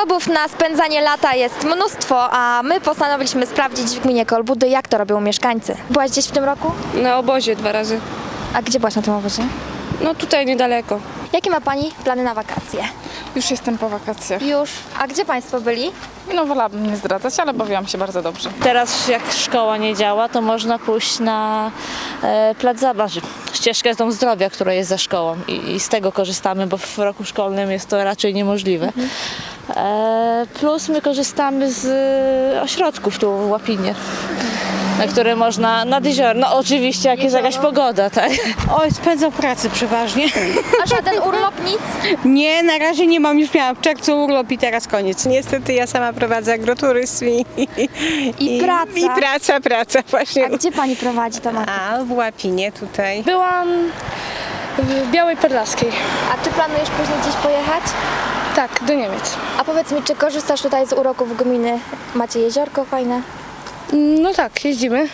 Sposobów na spędzanie lata jest mnóstwo, a my postanowiliśmy sprawdzić w gminie Kolbudy, jak to robią mieszkańcy. Byłaś gdzieś w tym roku? Na obozie dwa razy. A gdzie byłaś na tym obozie? No tutaj niedaleko. Jakie ma Pani plany na wakacje? Już jestem po wakacjach. Już. A gdzie Państwo byli? No wolałabym nie zdradzać, ale bawiłam się bardzo dobrze. Teraz jak szkoła nie działa, to można pójść na e, plac zabaw, ścieżkę tą zdrowia, która jest za szkołą i, i z tego korzystamy, bo w roku szkolnym jest to raczej niemożliwe. E, plus my korzystamy z e, ośrodków tu w Łapinie, na które można nad jeziorem, no oczywiście jak jest jakaś pogoda, tak? Oj, spędzam pracy przeważnie. A żaden urlop, nic? Nie, na razie nie mam, już miałam w czerwcu urlop i teraz koniec. Niestety ja sama prowadzę agroturyzm i, I praca. I praca, praca właśnie. A gdzie Pani prowadzi to? A w Łapinie tutaj. Byłam w Białej Podlaskiej. A czy planujesz później gdzieś pojechać? Tak, do Niemiec. A powiedz mi, czy korzystasz tutaj z uroków gminy? Macie jeziorko fajne? No tak, jeździmy.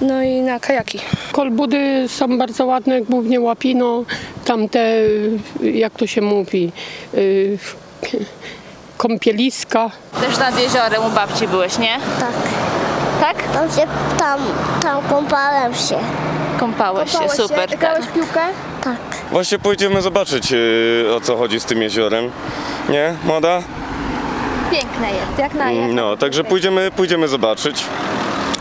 No i na kajaki. Kolbudy są bardzo ładne, głównie łapino, tamte, jak to się mówi, y, kąpieliska. Też nad jeziorem u babci byłeś, nie? Tak. Tak? Tam się, tam, tam kąpałem się. Kąpałeś się, Kąpałeś super. Się? Grałeś tak. w piłkę? Tak. Właśnie pójdziemy zobaczyć yy, o co chodzi z tym jeziorem. Nie, młoda? Piękne jest, jak na jak No, także pójdziemy, pójdziemy zobaczyć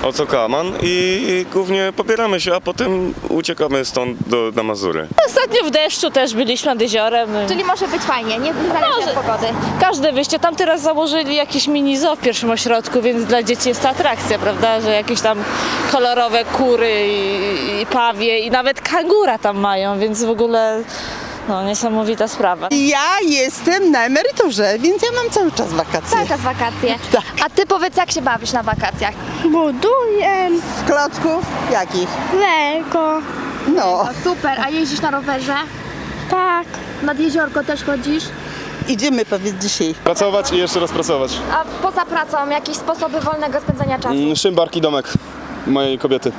o co kaman i, głównie pobieramy się, a potem uciekamy stąd do, na Mazury. Ostatnio w deszczu też byliśmy nad jeziorem. Czyli może być fajnie, nie zależy od pogody. Każde wyjście. Tam teraz założyli jakiś mini zoo w pierwszym ośrodku, więc dla dzieci jest to atrakcja, prawda? Że jakieś tam kolorowe kury i, i pawie i nawet kangura tam mają, więc w ogóle no, niesamowita sprawa. Ja jestem na emeryturze, więc ja mam cały czas wakacje. Cały czas wakacje. A ty powiedz, jak się bawisz na wakacjach? Buduję Z klocków? Jakich? Lego. No, Super, a jeździsz na rowerze? Tak. Nad jeziorko też chodzisz? idziemy powiedz dzisiaj. Pracować i jeszcze raz pracować. A poza pracą jakieś sposoby wolnego spędzania czasu? Mm, Szymbarki domek mojej kobiety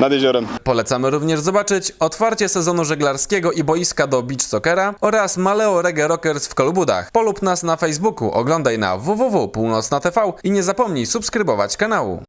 nad jeziorem. Polecamy również zobaczyć otwarcie sezonu żeglarskiego i boiska do beach soccera oraz Maleo Reggae Rockers w Kolbudach. Polub nas na Facebooku, oglądaj na www.północna.tv i nie zapomnij subskrybować kanału.